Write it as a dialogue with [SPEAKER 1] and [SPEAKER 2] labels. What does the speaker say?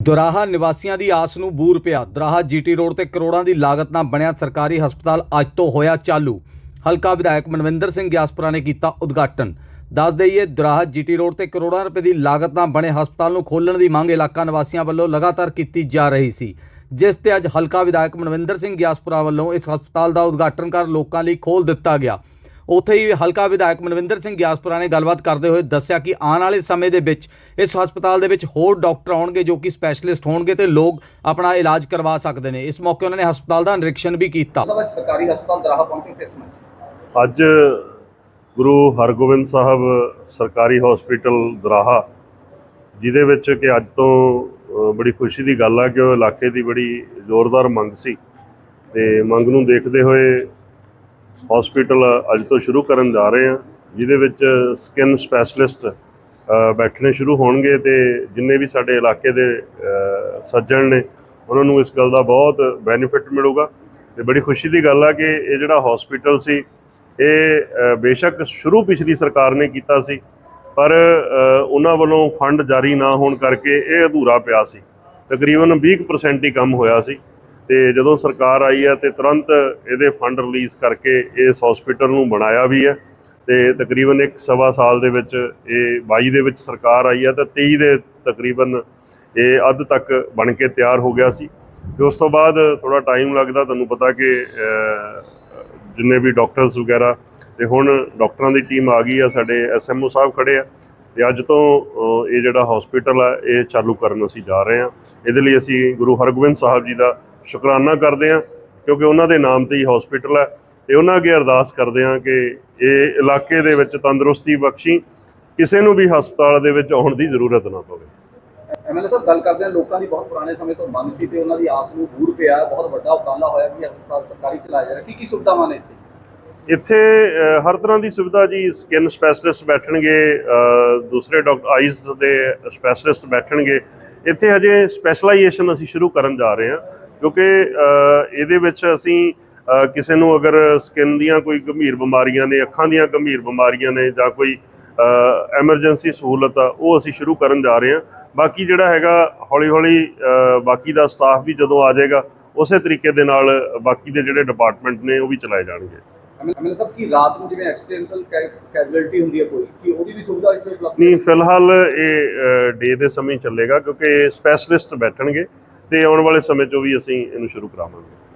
[SPEAKER 1] ਦੁਰਾਹਾ ਨਿਵਾਸੀਆਂ ਦੀ ਆਸ ਨੂੰ ਬੂਰ ਪਿਆ। ਦੁਰਾਹਾ ਜੀਟੀ ਰੋਡ ਤੇ ਕਰੋੜਾਂ ਦੀ ਲਾਗਤ ਨਾਲ ਬਣਿਆ ਸਰਕਾਰੀ ਹਸਪਤਾਲ ਅੱਜ ਤੋਂ ਹੋਇਆ ਚਾਲੂ। ਹਲਕਾ ਵਿਧਾਇਕ ਮਨਵਿੰਦਰ ਸਿੰਘ ਗਿਆਸਪੁਰਾ ਨੇ ਕੀਤਾ ਉਦਘਾਟਨ। ਦੱਸ ਦੇਈਏ, ਦੁਰਾਹਾ ਜੀਟੀ ਰੋਡ ਤੇ ਕਰੋੜਾਂ ਰੁਪਏ ਦੀ ਲਾਗਤ ਨਾਲ ਬਣੇ ਹਸਪਤਾਲ ਨੂੰ ਖੋਲ੍ਹਣ ਦੀ ਮੰਗ ਇਲਾਕਾ ਨਿਵਾਸੀਆਂ ਵੱਲੋਂ ਲਗਾਤਾਰ ਕੀਤੀ ਜਾ ਰਹੀ ਸੀ। ਜਿਸ ਤੇ ਅੱਜ ਹਲਕਾ ਵਿਧਾਇਕ ਮਨਵਿੰਦਰ ਸਿੰਘ ਗਿਆਸਪੁਰਾ ਵੱਲੋਂ ਇਸ ਹਸਪਤਾਲ ਦਾ ਉਦਘਾਟਨ ਕਰ ਲੋਕਾਂ ਲਈ ਖੋਲ੍ਹ ਦਿੱਤਾ ਗਿਆ। ਉੱਥੇ ਹੀ ਹਲਕਾ ਵਿਧਾਇਕ ਮਨਵਿੰਦਰ ਸਿੰਘ ਗਿਆਸਪੁਰਾ ਨੇ ਗੱਲਬਾਤ ਕਰਦੇ ਹੋਏ ਦੱਸਿਆ ਕਿ ਆਉਣ ਵਾਲੇ ਸਮੇਂ ਦੇ ਵਿੱਚ ਇਸ ਹਸਪਤਾਲ ਦੇ ਵਿੱਚ ਹੋਰ ਡਾਕਟਰ ਆਉਣਗੇ ਜੋ ਕਿ ਸਪੈਸ਼ਲਿਸਟ ਹੋਣਗੇ ਤੇ ਲੋਕ ਆਪਣਾ ਇਲਾਜ ਕਰਵਾ ਸਕਦੇ ਨੇ। ਇਸ ਮੌਕੇ ਉਹਨਾਂ ਨੇ ਹਸਪਤਾਲ ਦਾ ਨਿਰੀਖਣ ਵੀ ਕੀਤਾ।
[SPEAKER 2] ਸਰਕਾਰੀ ਹਸਪਤਾਲ ਦਰਾਹਾ ਪਹੁੰਚੇ ਕਿਸ ਸਮੇਂ?
[SPEAKER 3] ਅੱਜ ਗੁਰੂ ਹਰਗੋਬਿੰਦ ਸਾਹਿਬ ਸਰਕਾਰੀ ਹਸਪੀਟਲ ਦਰਾਹਾ ਜਿਹਦੇ ਵਿੱਚ ਕਿ ਅੱਜ ਤੋਂ ਬੜੀ ਖੁਸ਼ੀ ਦੀ ਗੱਲ ਆ ਕਿ ਉਹ ਇਲਾਕੇ ਦੀ ਬੜੀ ਜ਼ੋਰਦਾਰ ਮੰਗ ਸੀ। ਤੇ ਮੰਗ ਨੂੰ ਦੇਖਦੇ ਹੋਏ ਹਸਪੀਟਲ ਅੱਜ ਤੋਂ ਸ਼ੁਰੂ ਕਰਨ ਜਾ ਰਹੇ ਹਾਂ, ਜਿਹਦੇ ਵਿੱਚ ਸਕਿਨ ਸਪੈਸ਼ਲਿਸਟ ਬੈਠਣੇ ਸ਼ੁਰੂ ਹੋਣਗੇ ਤੇ ਜਿੰਨੇ ਵੀ ਸਾਡੇ ਇਲਾਕੇ ਦੇ ਸੱਜਣ ਨੇ, ਉਹਨਾਂ ਨੂੰ ਇਸ ਗੱਲ ਦਾ ਬਹੁਤ ਬੈਨੀਫਿਟ ਮਿਲੂਗਾ। ਤੇ ਬੜੀ ਖੁਸ਼ੀ ਦੀ ਗੱਲ ਆ ਕਿ ਇਹ ਜਿਹੜਾ ਹਸਪੀਟਲ ਸੀ, ਇਹ ਬੇਸ਼ੱਕ ਸ਼ੁਰੂ ਪਿਛਲੀ ਸਰਕਾਰ ਨੇ ਕੀਤਾ ਸੀ, ਪਰ ਉਹਨਾਂ ਵੱਲੋਂ ਫੰਡ ਜਾਰੀ ਨਾ ਹੋਣ ਕਰਕੇ ਇਹ ਅਧੂਰਾ ਪਿਆ ਸੀ। ਤਕਰੀਬਨ 20% ਹੀ ਕੰਮ ਹੋਇਆ ਸੀ। ਤੇ ਜਦੋਂ ਸਰਕਾਰ ਆਈ ਹੈ ਤੇ ਤੁਰੰਤ ਇਹਦੇ ਫੰਡ ਰਿਲੀਜ਼ ਕਰਕੇ ਇਸ ਹਸਪੀਟਲ ਨੂੰ ਬਣਾਇਆ ਵੀ ਹੈ ਤੇ ਤਕਰੀਬਨ ਇੱਕ ਸਵਾ ਸਾਲ ਦੇ ਵਿੱਚ ਇਹ 22 ਦੇ ਵਿੱਚ ਸਰਕਾਰ ਆਈ ਹੈ ਤਾਂ 23 ਦੇ ਤਕਰੀਬਨ ਇਹ ਅੱਧ ਤੱਕ ਬਣ ਕੇ ਤਿਆਰ ਹੋ ਗਿਆ ਸੀ। ਤੇ ਉਸ ਤੋਂ ਬਾਅਦ ਥੋੜਾ ਟਾਈਮ ਲੱਗਦਾ ਤੁਹਾਨੂੰ ਪਤਾ ਕਿ ਜਿੰਨੇ ਵੀ ਡਾਕਟਰਸ ਵਗੈਰਾ ਤੇ ਹੁਣ ਡਾਕਟਰਾਂ ਦੀ ਟੀਮ ਆ ਗਈ ਆ ਸਾਡੇ ਐਸਐਮਓ ਸਾਹਿਬ ਖੜੇ ਆ। ਤੇ ਅੱਜ ਤੋਂ ਇਹ ਜਿਹੜਾ ਹਸਪੀਟਲ ਹੈ ਇਹ ਚਾਲੂ ਕਰਨ ਅਸੀਂ ਜਾ ਰਹੇ ਹਾਂ। ਇਹਦੇ ਲਈ ਅਸੀਂ ਗੁਰੂ ਹਰਗੋਬਿੰਦ ਸਾਹਿਬ ਜੀ ਦਾ ਸ਼ੁਕਰਾਨਾ ਕਰਦੇ ਹਾਂ, ਕਿਉਂਕਿ ਉਹਨਾਂ ਦੇ ਨਾਮ ਤੇ ਹੀ ਹਸਪੀਟਲ ਹੈ ਤੇ ਉਹਨਾਂ ਅੱਗੇ ਅਰਦਾਸ ਕਰਦੇ ਹਾਂ ਕਿ ਇਹ ਇਲਾਕੇ ਦੇ ਵਿੱਚ ਤੰਦਰੁਸਤੀ ਬਖਸ਼ੀ, ਕਿਸੇ ਨੂੰ ਵੀ ਹਸਪਤਾਲ ਦੇ ਵਿੱਚ ਆਉਣ ਦੀ ਜ਼ਰੂਰਤ ਨਾ ਪਵੇ।
[SPEAKER 2] ਐਮਐਲਏ ਸਾਹਿਬ, ਗੱਲ ਕਰਦੇ ਹਾਂ, ਲੋਕਾਂ ਦੀ ਬਹੁਤ ਪੁਰਾਣੇ ਸਮੇਂ ਤੋਂ ਮੰਗ ਸੀ ਤੇ ਉਹਨਾਂ ਦੀ ਆਸ ਨੂੰ ਪੂਰ ਪਿਆ। ਬਹੁਤ ਵੱਡਾ ਉਪਰਾਲਾ ਹੋਇਆ ਕਿ ਹਸਪਤਾਲ ਸਰਕਾਰੀ ਚਲਾਇਆ ਜਾ ਰਿਹਾ। ਸੀ ਕੀ ਸੁਵਿਧਾਵਾਂ ਨੇ ਇੱਥੇ?
[SPEAKER 3] ਇੱਥੇ ਹਰ ਤਰ੍ਹਾਂ ਦੀ ਸੁਵਿਧਾ ਜੀ ਸਕਿਨ ਸਪੈਸ਼ਲਿਸਟ ਬੈਠਣਗੇ ਦੂਸਰੇ ਡਾਕਟਰ ਆਈਜ਼ ਦੇ ਸਪੈਸ਼ਲਿਸਟ ਬੈਠਣਗੇ। ਇੱਥੇ ਹਜੇ ਸਪੈਸ਼ਲਾਈਜੇਸ਼ਨ ਅਸੀਂ ਸ਼ੁਰੂ ਕਰਨ ਜਾ ਰਹੇ ਹਾਂ, ਕਿਉਂਕਿ ਇਹਦੇ ਵਿੱਚ ਅਸੀਂ ਕਿਸੇ ਨੂੰ ਅਗਰ ਸਕਿਨ ਦੀਆਂ ਕੋਈ ਗੰਭੀਰ ਬਿਮਾਰੀਆਂ ਨੇ, ਅੱਖਾਂ ਦੀਆਂ ਗੰਭੀਰ ਬਿਮਾਰੀਆਂ ਨੇ ਜਾਂ ਕੋਈ ਐਮਰਜੈਂਸੀ ਸਹੂਲਤ ਆ, ਉਹ ਅਸੀਂ ਸ਼ੁਰੂ ਕਰਨ ਜਾ ਰਹੇ ਹਾਂ। ਬਾਕੀ ਜਿਹੜਾ ਹੈਗਾ ਹੌਲੀ ਹੌਲੀ ਬਾਕੀ ਦਾ ਸਟਾਫ ਵੀ ਜਦੋਂ ਆ ਜਾਏਗਾ, ਉਸੇ ਤਰੀਕੇ ਦੇ ਨਾਲ ਬਾਕੀ ਦੇ ਜਿਹੜੇ ਡਿਪਾਰਟਮੈਂਟ ਨੇ, ਉਹ ਵੀ ਚਲਾਏ ਜਾਣਗੇ।
[SPEAKER 2] ਐਮਐਲਏ ਸਾਹਿਬ ਕੀ ਰਾਤ ਨੂੰ ਜਿਵੇਂ ਐਕਸੀਡੈਂਟਲ ਕੈਜੁਅਲਟੀ ਹੁੰਦੀ ਹੈ ਕੋਈ, ਕੀ ਉਹਦੀ ਵੀ ਸੁਵਿਧਾ ਇੱਥੇ ਉਪਲਬਧ
[SPEAKER 3] ਨਹੀਂ, ਫਿਲਹਾਲ ਇਹ ਡੇ ਦੇ ਸਮੇਂ ਚੱਲੇਗਾ ਕਿਉਂਕਿ ਸਪੈਸ਼ਲਿਸਟ ਬੈਠਣਗੇ ਤੇ ਆਉਣ ਵਾਲੇ ਸਮੇਂ 'ਚ ਵੀ ਅਸੀਂ ਇਹਨੂੰ ਸ਼ੁਰੂ ਕਰਾਵਾਂਗੇ।